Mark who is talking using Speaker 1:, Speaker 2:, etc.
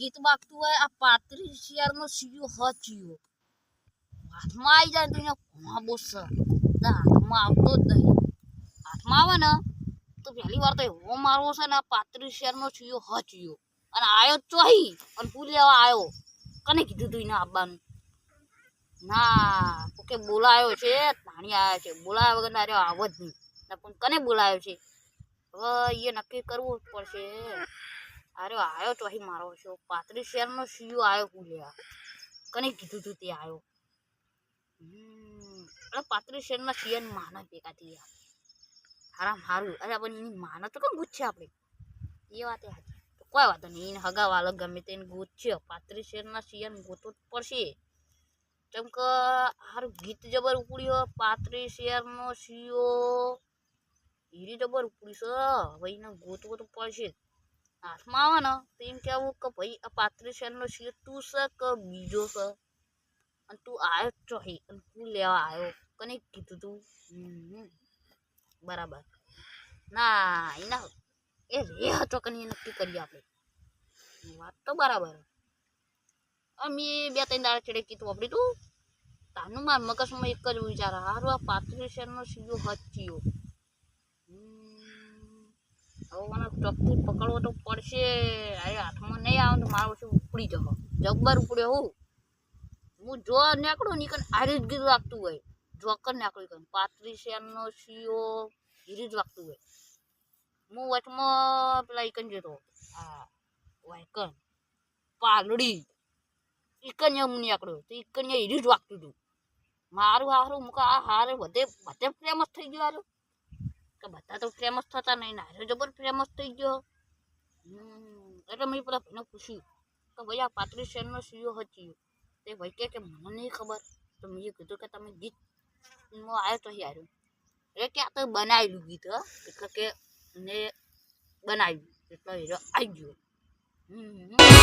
Speaker 1: ગીત વાગતું હોય, આ પાંત્રીસ શિયાળનો સીયો હચ્યો. હાથમાં આવી જાય ને તો એને ઘણા બોસ હાથમાં આવતો જ નહીં. હાથમાં આવે ને, તો પહેલી વાર તો એવો મારવો છે ને, આ પાંત્રીસ શિયાળનો સીયો હચ્યો. અને આયો ચોહી અને પૂર લેવા આવ્યો કને કીધું તું એને આવવાનું ના, તો કે બોલાયો છે, તાણી આવ્યો છે. બોલાયા વગર ના આવો જ નહીં. ને, પણ કને બોલાયો છે? હવે એ નક્કી કરવું જ પડશે. અરે આવ્યો તો અહીં મારો શો. પાંત્રીસ શેરનો સીઓ આવ્યો કુલ્યા. કને કીધું તું તે આવ્યો અરે પાંત્રીસ શેરના સીએન માના ભેગા થઈ ગયા. હારામ હારું. અરે પણ એની માના તો કેમ ગુચ્છે આપણે? એ વાત એ તો કોઈ વાત નહીં. એને હગાવાલો ગમે તેને ગુચ્છે. પાંત્રીસ શેરના સીએન ગોતો જ પડશે. કેમ કે હારું ગીત જબર ઉપડ્યો. પાંત્રીસ શેરનો સીઓ હીરી જબર ઉપડી છે. હવે એને ગોતવો તો પડશે હાથમાં આવે ને, તો એમ કહેવું કે ભાઈ, આ પાંત્રીસ શેરનો સીયો તું છે કે બીજો છે? અને તું આવ્યો જ ચોહી અને તું લેવા આવ્યો કને કીધું તું? બરાબર. ના, એના એ રે હતો કને નક્કી કરીએ આપણે વાત તો બરાબર. અમે બે ત્રણ દાડા ચડે કીધું આપણે તું. તાનું મારા મગજમાં એક જ વિચાર, હારું આ પાંત્રીસ શેરનો સીયો હચ્યો હવે મને ચોકથી પકડવો તો પડશે. અરે હાથમાં નહીં આવે તો મારો શું ઉપડી જવો જબ્બર ઉપડ્યો હું. હું જો નીકળું ને કન આરી જ ગીત વાગતું હોય. જોકર નીકળી કન પાંત્રીસ એમનો સીઓ હીરી જ વાગતું હોય. હું વચમાં પેલા ઈકન જતો હા. વાયકન પાલડી ઈકન એમ નીકળ્યો તો ઈકન હીરી જ વાગતું હતું. મારું હારું મૂકા આ હારે બધે બધે ફેમસ થઈ ગયું હારું. બધા તો ફેમસ થતા નહીં ના. હારે જબર ફેમસ થઈ ગયો. એટલે મેં પેલા ભાઈને પૂછ્યું કે ભાઈ, આ પાંત્રીસ શેરનો સીઓ હતી? તે ભાઈ કે કે, મને નહીં ખબર. તો મેં કીધું કે, તમે ગીત આવ્યો તો હારું એટલે કે તો બનાવેલું ગીત એટલે કે ને બનાવ્યું. એટલે હીરો આવી ગયો. હમ.